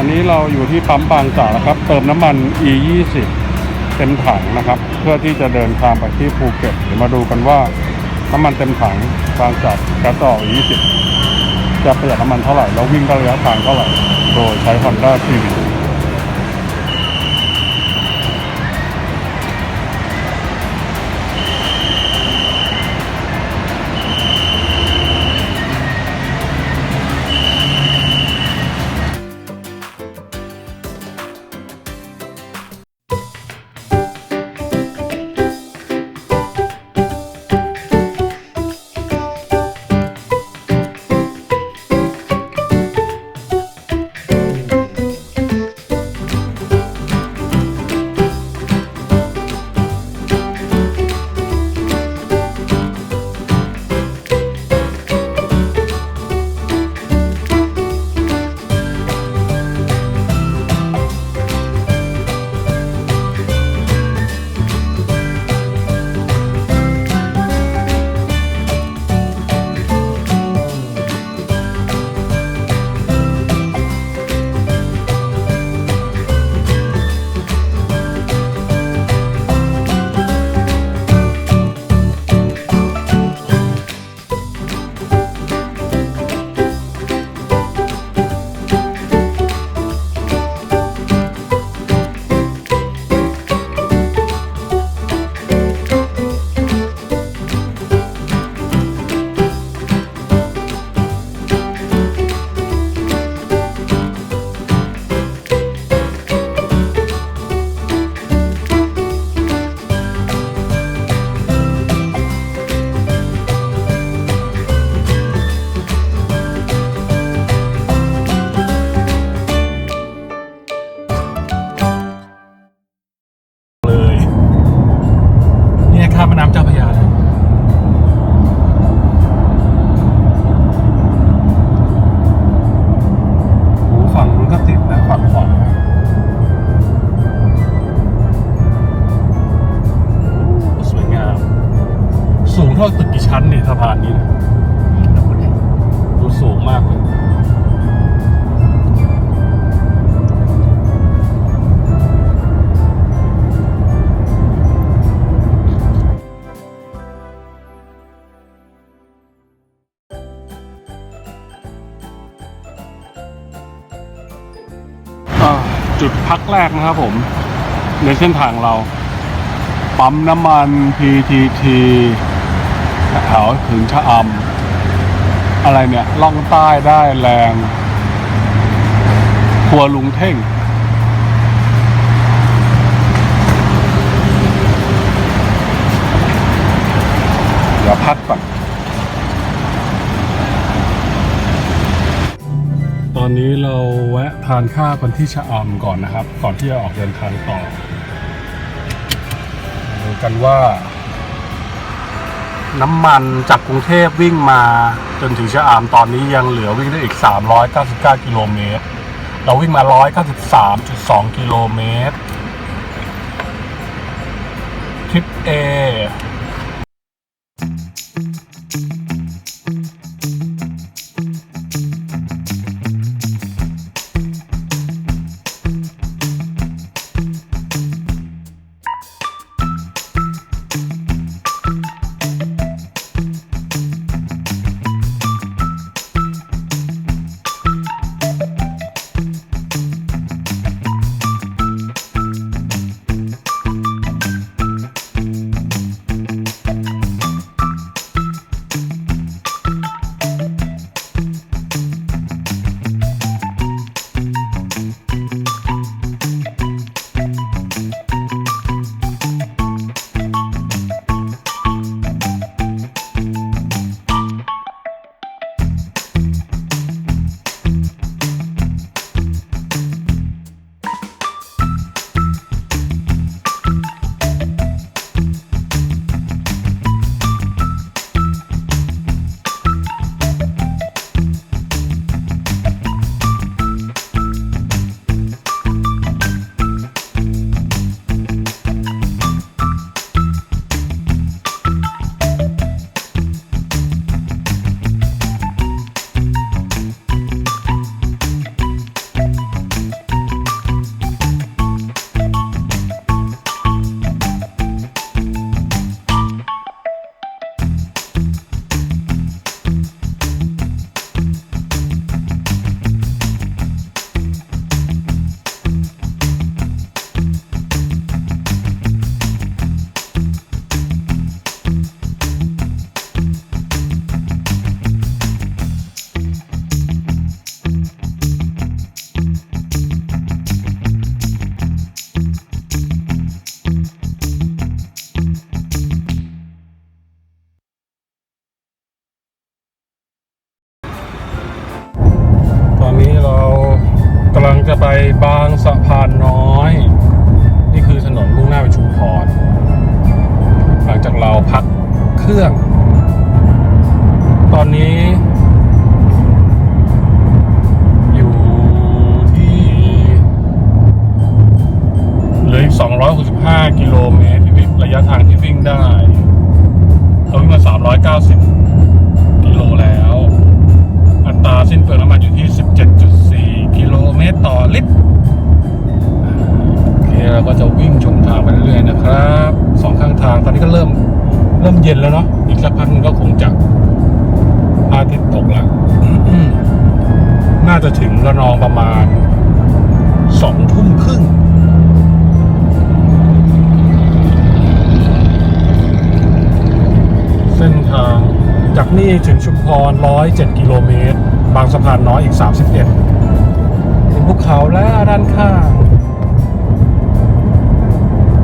อันนี้เราอยู่ที่ปั๊มบางจากนะครับ เติมน้ำมัน E 2 0 เต็มถังนะครับ เพื่อที่จะเดินทางไปที่ภูเก็ตเดี๋ยวมาดูกันว่าน้ำมันเต็มถังบางจากก๊สต่อ E 2 0 จะประหยัดน้ำมันเท่าไหร่ แล้ววิ่งระยะทางเท่าไหร่ โดยใช้ Honda CV พักแรกนะครับผม ในเส้นทางเรา ปั๊มน้ำมัน PTT แถวถึงชะอำอะไรเนี่ย ล่องใต้ได้แรงครัวลุงเท่ง เดี๋ยวพักก่อน นี้เราแวะทานข้าวกันที่ชะอำก่อนนะครับ ก่อนที่จะออกเดินทางต่อดูกันว่าน้ำมันจากกรุงเทพวิ่งมาจนถึงชะอำตอนนี้ยังเหลือวิ่งได้อีก 399 กิโลเมตร เราวิ่งมา 193.2 กิโลเมตรทริป A บางสะพานน้อย นี่คือถนนมุ่งหน้าไปชุมพรหลังจากเราพักเครื่อง ตอนนี้ นาะอีกสักพักนึงก็คงจะพระอาทิตย์ตกแล้วน่าจะถึงระนองประมาณสองทุ่มครึ่งเส้นทางจากนี่ถึงชุมพร 107 กิโลเมตร บางสะพานน้อยอีก 31เห็นภูเขาแล้วด้านข้าง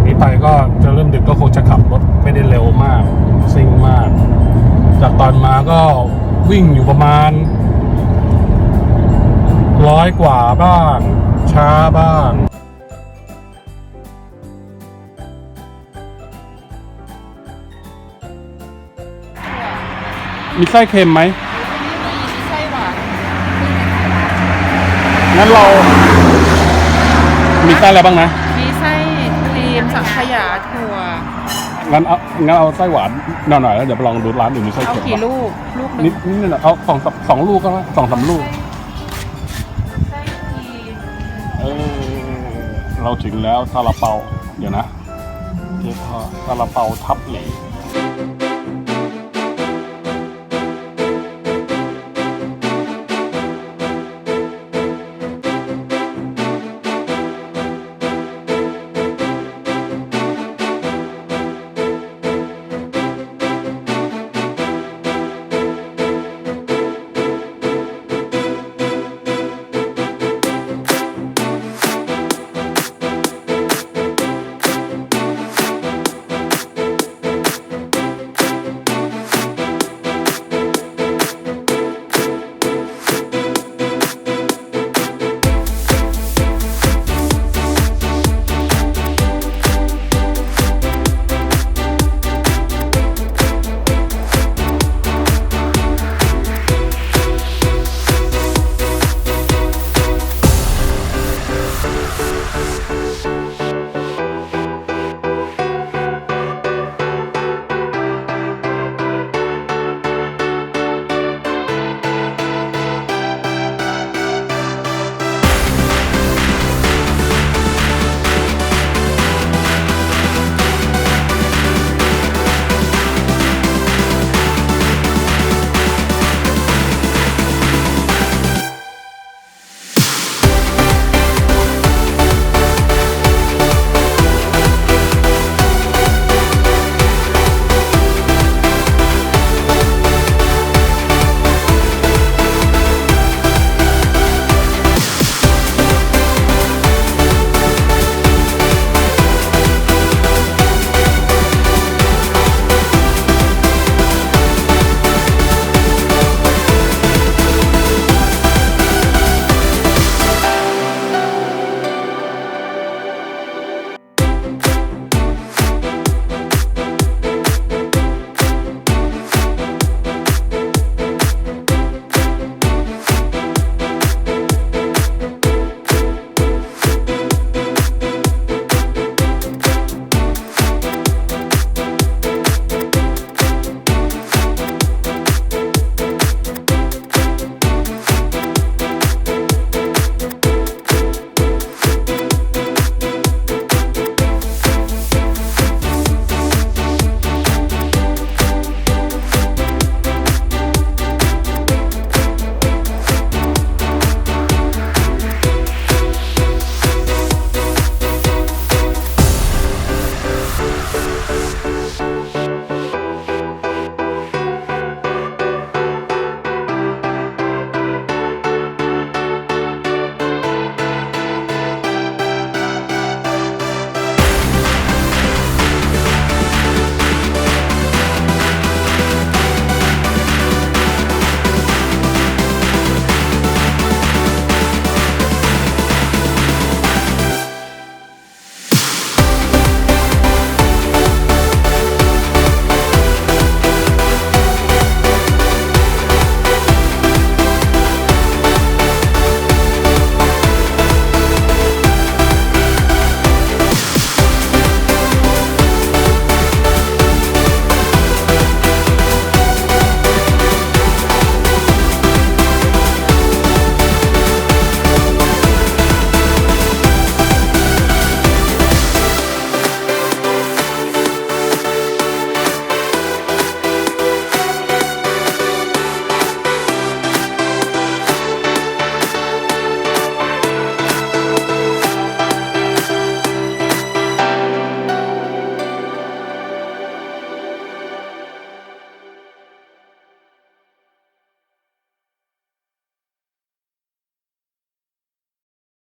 นี้ไปก็จะเริ่มดึกก็คงจะขับรถไม่ได้เร็วมาก ตอนมาก็วิ่งอยู่ประมาณร้อยกว่าบ้าง ช้าบ้างมีไส้เค็มไหมมีไส้หวานงั้นเรา มีไส้อะไรบ้างนะ มีไส้ครีมสังขยาถั่ว งั้นเอางั้นเอาไส้หวานหน่อยๆแล้วเดี๋ยวไปลองดูร้านอื่นมีไส้เอาเค็มกี่ปะลูก ลูกหนินึ่ดงนิดหน่อยเอาสองสองลูกก็ได้สองสามลูก ไส้ครีมเออเราถึงแล้วซาลาเปา เดี๋ยวนะเจ๊พอซาลาเปาทับเหลย